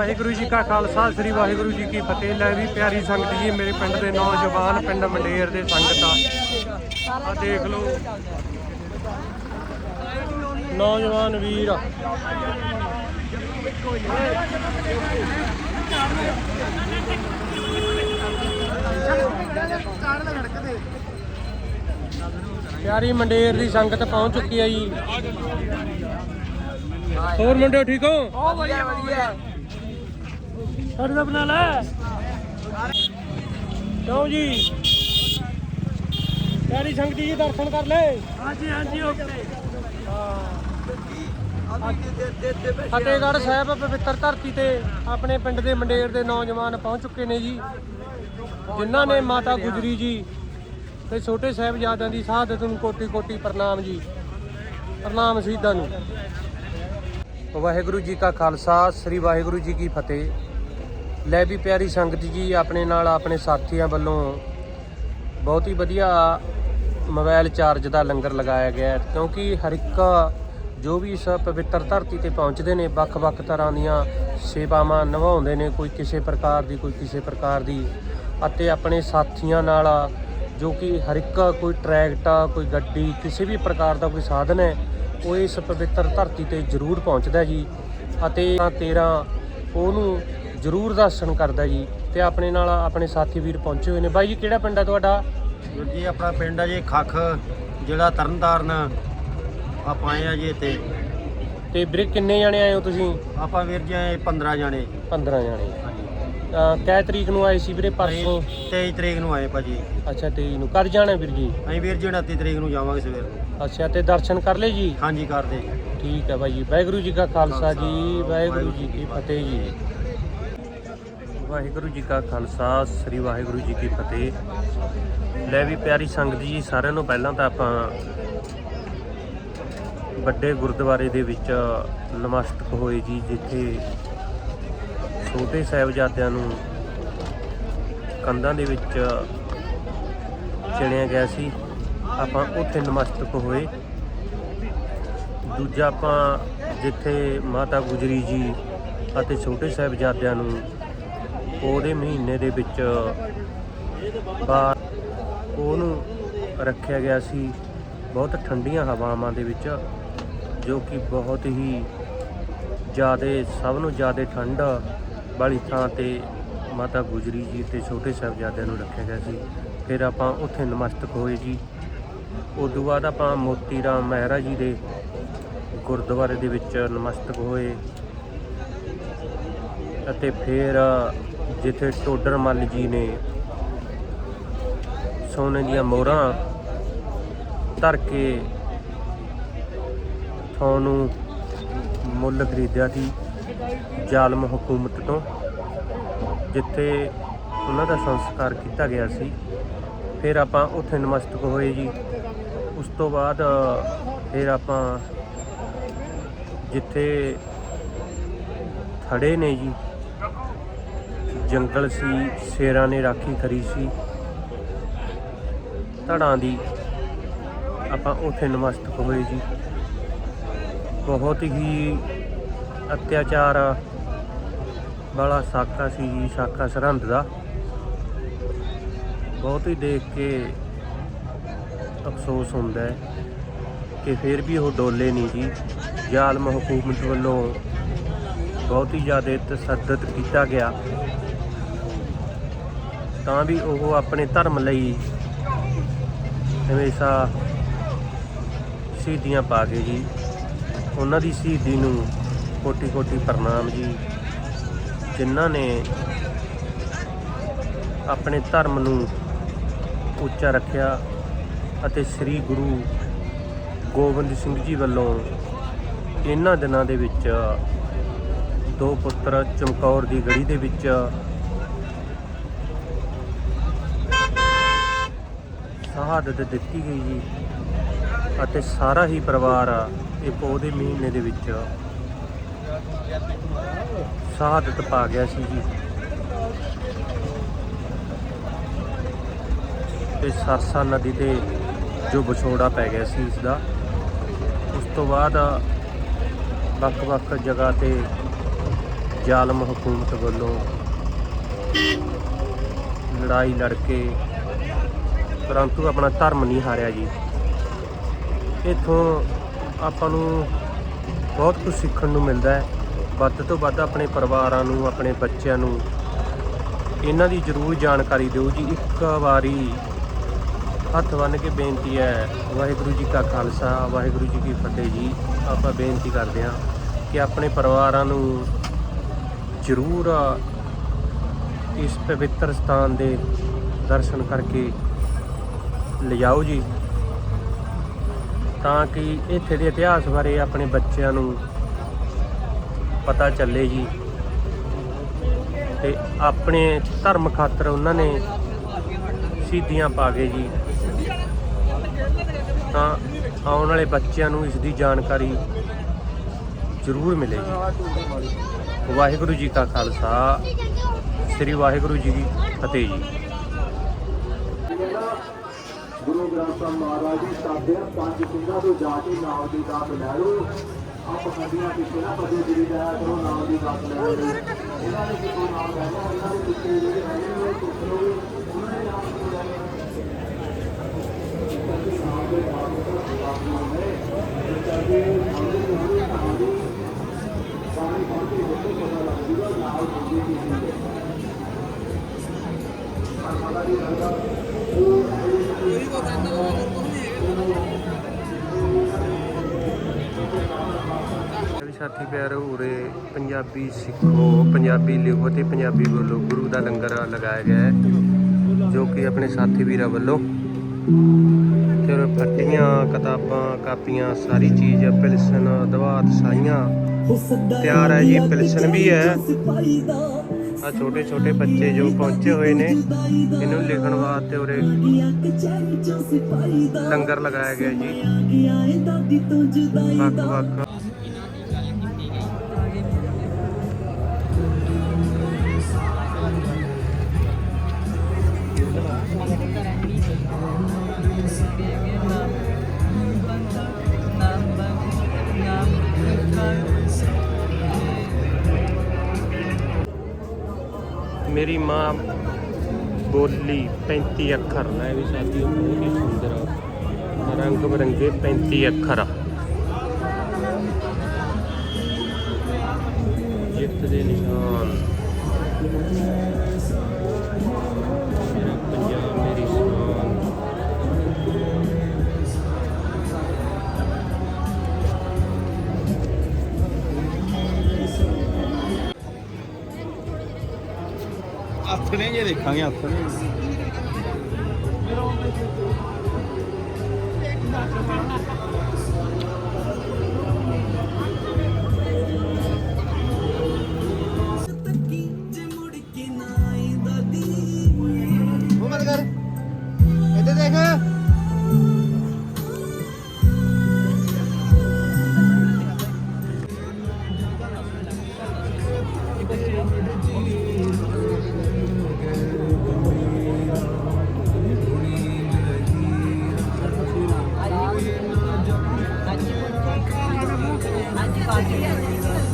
ਵਾਹਿਗੁਰੂ ਜੀ ਕਾ ਖਾਲਸਾ, ਸ੍ਰੀ ਵਾਹਿਗੁਰੂ ਜੀ ਕੀ ਫਤਿਹ। ਲੈ ਵੀ ਪਿਆਰੀ ਸੰਗਤ ਜੀ, ਮੇਰੇ ਪਿੰਡ ਦੇ ਨੌਜਵਾਨ ਪਿੰਡ ਮੰਡੇਰ ਦੇ ਸੰਗਤ ਆ। ਆ ਦੇਖ ਲਓ। ਨੌਜਵਾਨ ਵੀਰ ਪਿਆਰੀ ਮੰਡੇਰ ਦੀ ਸੰਗਤ ਪਹੁੰਚ ਚੁੱਕੀ ਹੈ ਜੀ। ਹੋਰ ਮੁੰਡਿਓ, ਠੀਕ ਹੋ? ਬਹੁਤ ਵਧੀਆ ਵਧੀਆ। ਸਾਡੇ ਦਾ ਬਣਾ ਲੈ। ਕਿਉਂ ਜੀ। ਪਿਆਰੀ ਸੰਗਤੀ ਜੀ ਦਰਸ਼ਨ ਕਰ ਲੈ। ਹਾਂਜੀ ਹਾਂਜੀ ਓਕੇ। ਫਤਿਹਗੜ੍ਹ ਸਾਹਿਬ ਪਵਿੱਤਰ ਧਰਤੀ ਤੇ ਆਪਣੇ ਪਿੰਡ ਦੇ ਮੰਡੇਰ ਦੇ ਨੌਜਵਾਨ ਪਹੁੰਚ ਚੁੱਕੇ ਨੇ ਜੀ। ਜਿਨ੍ਹਾਂ ਨੇ ਮਾਤਾ ਗੁਜਰੀ ਜੀ ਤੇ ਛੋਟੇ ਸਾਹਿਬਜ਼ਾਦਿਆਂ ਦੀ ਸ਼ਹਾਦਤ ਨੂੰ ਕੋਟੀ ਕੋਟੀ ਪ੍ਰਣਾਮ ਜੀ। ਪ੍ਰਣਾਮ ਸ਼ਹੀਦਾਂ ਨੂੰ। ਵਾਹਿਗੁਰੂ ਜੀ ਕਾ ਖਾਲਸਾ ਸ੍ਰੀ ਵਾਹਿਗੁਰੂ ਜੀ ਕੀ ਫਤਿਹ। ਲੈ ਵੀ ਪਿਆਰੀ ਸੰਗਤ ਜੀ, ਆਪਣੇ ਨਾਲ ਆਪਣੇ ਸਾਥੀਆਂ ਵੱਲੋਂ ਬਹੁਤ ਹੀ ਵਧੀਆ ਮੋਬਾਈਲ ਚਾਰਜ ਦਾ ਲੰਗਰ ਲਗਾਇਆ ਗਿਆ ਕਿਉਂਕਿ ਹਰ ਇੱਕ ਜੋ ਵੀ ਇਸ ਪਵਿੱਤਰ ਧਰਤੀ ਤੇ ਪਹੁੰਚਦੇ ਨੇ, ਵੱਖ-ਵੱਖ ਤਰ੍ਹਾਂ ਦੀਆਂ ਸੇਵਾਵਾਂ ਨਿਭਾਉਂਦੇ ਨੇ, ਕੋਈ ਕਿਸੇ ਪ੍ਰਕਾਰ ਦੀ, ਕੋਈ ਕਿਸੇ ਪ੍ਰਕਾਰ ਦੀ, ਅਤੇ ਆਪਣੇ ਸਾਥੀਆਂ ਨਾਲ ਜੋ ਕਿ ਹਰ ਇੱਕ ਕੋਈ ਟਰੈਕਟਰ ਕੋਈ ਗੱਡੀ, ਕਿਸੇ ਵੀ ਪ੍ਰਕਾਰ ਦਾ ਕੋਈ ਸਾਧਨ ਹੈ, ਉਹ ਇਸ ਪਵਿੱਤਰ ਧਰਤੀ ਤੇ ਜ਼ਰੂਰ ਪਹੁੰਚਦਾ ਜੀ, ਅਤੇ 13 ਉਹਨੂੰ ਜ਼ਰੂਰ ਦਰਸ਼ਨ ਕਰਦਾ ਜੀ ਤੇ ਆਪਣੇ ਨਾਲ ਆਪਣੇ ਸਾਥੀ ਵੀਰ ਪਹੁੰਚੇ ਹੋਏ ਨੇ। ਬਾਈ ਜੀ ਕਿਹੜਾ ਪਿੰਡ ਹੈ ਤੁਹਾਡਾ? ਜੀ ਆਪਣਾ ਪਿੰਡ ਆ ਜੀ ਖੱਖ ਜ਼ਿਲ੍ਹਾ ਤਰਨਤਾਰਨ। ਆਪਾਂ ਆਏ ਆ ਜੀ ਇੱਥੇ। ਤੇ ਵੀਰੇ ਕਿੰਨੇ ਜਣੇ ਆਏ ਹੋ ਤੁਸੀਂ? ਆਪਾਂ ਵੀਰ ਜੀ ਆਏ 15 ਜਾਣੇ। 15 ਜਣੇ। ਅਹ ਕਿਹ ਤਰੀਕ ਨੂੰ ਆਏ ਸੀ ਵੀਰੇ ਪਰਸੋਂ? 23 ਤਰੀਕ ਨੂੰ ਆਏ ਭਾਜੀ। ਅੱਛਾ 23 ਨੂੰ। ਕਦ ਜਾਣਾ ਵੀਰ ਜੀ? ਅਸੀਂ ਵੀਰ ਜੀ 29 ਤਰੀਕ ਨੂੰ ਜਾਵਾਂਗੇ ਸਵੇਰ ਨੂੰ। ਅੱਛਾ ਤੇ ਦਰਸ਼ਨ ਕਰ ਲਏ ਜੀ? ਹਾਂਜੀ ਕਰਦੇ। ਠੀਕ ਹੈ ਬਾਈ ਜੀ। ਵਾਹਿਗੁਰੂ ਜੀ ਕਾ ਖਾਲਸਾ ਜੀ ਵਾਹਿਗੁਰੂ ਜੀ ਕੀ ਫਤਿਹ ਜੀ। ਵਾਹਿਗੁਰੂ ਜੀ ਕਾ ਖਾਲਸਾ, ਸ੍ਰੀ ਵਾਹਿਗੁਰੂ ਜੀ ਕੀ ਫਤਿਹ। ਲੈ ਵੀ ਪਿਆਰੀ ਸੰਗਤ ਜੀ, ਸਾਰਿਆਂ ਨੂੰ ਪਹਿਲਾਂ ਤਾਂ ਆਪਾਂ ਵੱਡੇ ਗੁਰਦੁਆਰੇ ਦੇ ਵਿੱਚ ਨਮਸਤਕ ਹੋਏ ਜੀ, ਜਿੱਥੇ ਛੋਟੇ ਸਾਹਿਬਜ਼ਾਦਿਆਂ ਨੂੰ ਕੰਧਾਂ ਦੇ ਵਿੱਚ ਚਿਣਿਆ ਗਿਆ ਸੀ। ਆਪਾਂ ਉੱਥੇ ਨਮਸਤਕ ਹੋਏ। ਦੂਜਾ ਆਪਾਂ ਜਿੱਥੇ ਮਾਤਾ ਗੁਜਰੀ ਜੀ ਅਤੇ ਛੋਟੇ ਸਾਹਿਬਜ਼ਾਦਿਆਂ ਨੂੰ ਉਹਦੇ ਮਹੀਨੇ ਦੇ ਵਿੱਚ ਉਹਨੂੰ ਰੱਖਿਆ ਗਿਆ ਸੀ ਬਹੁਤ ਠੰਡੀਆਂ ਹਵਾਵਾਂ ਦੇ ਵਿੱਚ, ਜੋ ਕਿ ਬਹੁਤ ਹੀ ਜ਼ਿਆਦਾ, ਸਭ ਨੂੰ ਜ਼ਿਆਦਾ ਠੰਡ ਵਾਲੀ ਥਾਂ ਤੇ ਮਾਤਾ ਗੁਜਰੀ ਜੀ ਤੇ ਛੋਟੇ ਸਾਹਿਬਜ਼ਾਦਿਆਂ ਨੂੰ ਰੱਖਿਆ ਗਿਆ ਸੀ। ਫਿਰ ਆਪਾਂ ਉੱਥੇ ਨਮਸਤਕ ਹੋਏ ਜੀ। ਉਦੋਂ ਬਾਅਦ ਆਪਾਂ ਮੋਤੀ ਰਾਮ ਮਹਿਰਾ ਜੀ ਦੇ ਗੁਰਦੁਆਰੇ ਦੇ ਵਿੱਚ ਨਮਸਤਕ ਹੋਏ। ਅਤੇ ਫਿਰ ਜਿੱਥੇ ਟੋਡਰ ਮੱਲ ਜੀ ਨੇ ਸੋਨੇ ਦੀਆਂ ਮੋਹਰਾਂ ਧਰ ਕੇ ਤੁਹਾਨੂੰ ਮੁੱਲ ਖਰੀਦਿਆ ਸੀ ਜ਼ਾਲਮ ਹਕੂਮਤ ਤੋਂ, ਜਿੱਥੇ ਉਹਨਾਂ ਦਾ ਸੰਸਕਾਰ ਕੀਤਾ ਗਿਆ ਸੀ। ਫਿਰ ਆਪਾਂ ਉੱਥੇ ਨਮਸਤਕ ਹੋਏ ਜੀ। ਉਸ ਤੋਂ ਬਾਅਦ ਫਿਰ ਆਪਾਂ ਜਿੱਥੇ ਖੜੇ ਨੇ ਜੀ ਜੰਗਲ ਸੀ, ਸ਼ੇਰਾਂ ਨੇ ਰਾਖੀ ਕਰੀ ਸੀ। ਧੜਾਂ ਦੀ ਆਪਾਂ ਉੱਥੇ ਨਮਸਤਕ ਹੋਏ ਜੀ। ਬਹੁਤ ਹੀ ਅਤਿਆਚਾਰ ਵਾਲਾ ਸਾਕਾ ਸੀ ਜੀ, ਸਾਕਾ ਸਰਹੰਦ ਦਾ। ਬਹੁਤ ਹੀ ਦੇਖ ਕੇ ਅਫਸੋਸ ਹੁੰਦਾ ਹੈ ਕਿ ਫਿਰ ਵੀ ਉਹ ਡੋਲੇ ਨਹੀਂ ਜੀ। ਜ਼ਾਲਮ ਹਕੂਮਤ ਵੱਲੋਂ ਬਹੁਤ ਹੀ ਜ਼ਿਆਦਾ ਤਸੱਦਦ ਕੀਤਾ ਗਿਆ। ਤਾਂ ਵੀ ਉਹ ਆਪਣੇ ਧਰਮ ਲਈ ਹਮੇਸ਼ਾ ਸ਼ਹੀਦੀਆਂ ਪਾ ਕੇ ਜੀ ਉਹਨਾਂ ਦੀ ਸ਼ਹੀਦੀ ਨੂੰ ਕੋਟੀ ਕੋਟੀ ਪ੍ਰਣਾਮ ਜੀ, ਜਿਨ੍ਹਾਂ ਨੇ ਆਪਣੇ ਧਰਮ ਨੂੰ ਉੱਚਾ ਰੱਖਿਆ ਅਤੇ ਸ੍ਰੀ ਗੁਰੂ ਗੋਬਿੰਦ ਸਿੰਘ ਜੀ ਵੱਲੋਂ ਇਹਨਾਂ ਦਿਨਾਂ ਦੇ ਵਿੱਚ ਦੋ ਪੁੱਤਰ ਚਮਕੌਰ ਦੀ ਗੜੀ ਦੇ ਵਿੱਚ ਸ਼ਹਾਦਤ ਦਿੱਤੀ ਗਈ ਜੀ। ਅਤੇ ਸਾਰਾ ਹੀ ਪਰਿਵਾਰ ਇਹ ਪੋਹ ਮਹੀਨੇ ਦੇ ਵਿੱਚ ਸ਼ਹਾਦਤ ਪਾ ਗਿਆ ਸੀ ਜੀ। ਤੇ ਸਰਸਾ ਨਦੀ ਤੇ ਜੋ ਵਿਛੋੜਾ ਪੈ ਗਿਆ ਸੀ ਇਸ ਦਾ ਉਸ ਤੋਂ ਬਾਅਦ ਵੱਖ-ਵੱਖ ਜਗ੍ਹਾ ਤੇ ਜ਼ਾਲਮ ਹਕੂਮਤ ਵੱਲੋਂ ਲੜਾਈ ਲੜ ਕੇ ਪਰੰਤੂ ਆਪਣਾ ਧਰਮ ਨਹੀਂ ਹਾਰਿਆ ਜੀ। ਇੱਥੋਂ ਆਪਾਂ ਨੂੰ ਬਹੁਤ ਕੁਝ ਸਿੱਖਣ ਨੂੰ ਮਿਲਦਾ ਹੈ। ਵੱਧ ਤੋਂ ਵੱਧ ਆਪਣੇ ਪਰਿਵਾਰਾਂ ਨੂੰ, ਆਪਣੇ ਬੱਚਿਆਂ ਨੂੰ, ਇਹਨਾਂ ਦੀ ਜ਼ਰੂਰ ਜਾਣਕਾਰੀ ਦਿਓ ਜੀ। ਇੱਕ ਵਾਰੀ ਹੱਥ ਬੰਨ੍ਹ ਕੇ ਬੇਨਤੀ ਹੈ, ਵਾਹਿਗੁਰੂ ਜੀ ਕਾ ਖਾਲਸਾ, ਵਾਹਿਗੁਰੂ ਜੀ ਕੀ ਫਤਿਹ ਜੀ। ਆਪਾਂ ਬੇਨਤੀ ਕਰਦੇ ਹਾਂ ਕਿ ਆਪਣੇ ਪਰਿਵਾਰਾਂ ਨੂੰ ਜ਼ਰੂਰ ਇਸ ਪਵਿੱਤਰ ਸਥਾਨ ਦੇ ਦਰਸ਼ਨ ਕਰਕੇ ਲਿਜਾਓ ਜੀ। ਤਾਂ ਕਿ ਇੱਥੇ ਦੇ ਇਤਿਹਾਸ ਬਾਰੇ ਆਪਣੇ ਬੱਚਿਆਂ ਨੂੰ ਪਤਾ ਚੱਲੇ ਜੀ। ਤੇ ਆਪਣੇ ਧਰਮ ਖਾਤਰ ਉਹਨਾਂ ਨੇ ਸ਼ਹੀਦੀਆਂ ਪਾ ਗਏ ਜੀ। ਤਾਂ ਆਉਣ ਵਾਲੇ ਬੱਚਿਆਂ ਨੂੰ ਇਸ ਦੀ ਜਾਣਕਾਰੀ ਜ਼ਰੂਰ ਮਿਲੇ ਜੀ। ਵਾਹਿਗੁਰੂ ਜੀ ਕਾ ਖਾਲਸਾ, ਸ੍ਰੀ ਵਾਹਿਗੁਰੂ ਜੀ ਕੀ ਫਤਿਹ ਜੀ। ਗੁਰੂ ਗ੍ਰੰਥ ਸਾਹਿਬ ਮਹਾਰਾਜ ਜੀ ਸਾਡਿਆਂ ਪੰਜ ਸਿੰਘਾਂ ਤੋਂ ਜਾ ਕੇ ਨਾਮ ਦੀ ਦਾਤ ਲੈ ਲਓ। ਆਪ ਸਾਡੀਆਂ ਪਿੱਛੇ ਨਾ ਪਦੇ ਜੀ ਜਾਇਆ ਕਰੋ ਨਾਮ ਦੀ ਦਾਤ ਲੈ ਲਓ। ਇਹਨਾਂ ਨੇ ਕਿਤੋਂ ਨਾਮ ਲੈਣਾ ਇਹਨਾਂ ਦੇ ਪਿੱਛੇ ਜਿਹੜੇ ਹੈਗੇ ਨੇ ਸਾਥੀ ਪਿਆਰੋ, ਉਰੇ ਪੰਜਾਬੀ ਸਿੱਖੋ, ਪੰਜਾਬੀ ਲਿਖੋ ਤੇ ਪੰਜਾਬੀ ਬੋਲੋ। ਗੁਰੂ ਦਾ ਲੰਗਰ ਲਗਾਇਆ ਗਿਆ ਹੈ, ਜੋ ਕਿ ਆਪਣੇ ਸਾਥੀ ਵੀਰਾਂ ਵੱਲੋਂ। ਤੇ ਉਰੇ ਫੱਟੀਆਂ, ਕਿਤਾਬਾਂ, ਕਾਪੀਆਂ, ਸਾਰੀ ਚੀਜ਼ ਪਿਲਸਨ ਦਵਾਤ ਸਾਈਆਂ ਤਿਆਰ ਹੈ ਜੀ, ਪਿਲਸਨ ਵੀ ਹੈ। ਆ ਛੋਟੇ ਛੋਟੇ ਬੱਚੇ ਜੋ ਪਹੁੰਚੇ ਹੋਏ ਨੇ, ਇਹਨੂੰ ਲਿਖਣ ਵਾਸਤੇ ਉਰੇ ਲੰਗਰ ਲਗਾਇਆ ਗਿਆ ਜੀ। ਵੱਖ ਵੱਖ ਮੇਰੀ ਮਾਂ ਬੋਲੀ 35 ਅੱਖਰ। ਲੈ ਵੀ ਸਾਥੀ ਬਹੁਤ ਹੀ ਸੁੰਦਰ ਰੰਗ ਬਰੰਗੇ 35 ਅੱਖਰ। ਜਿੱਤ ਦੇ ਨਿਸ਼ਾਨ ਹੱਥ ਦੇਖਾਂਗੇ ਹੱਥ ਨੇ Yeah.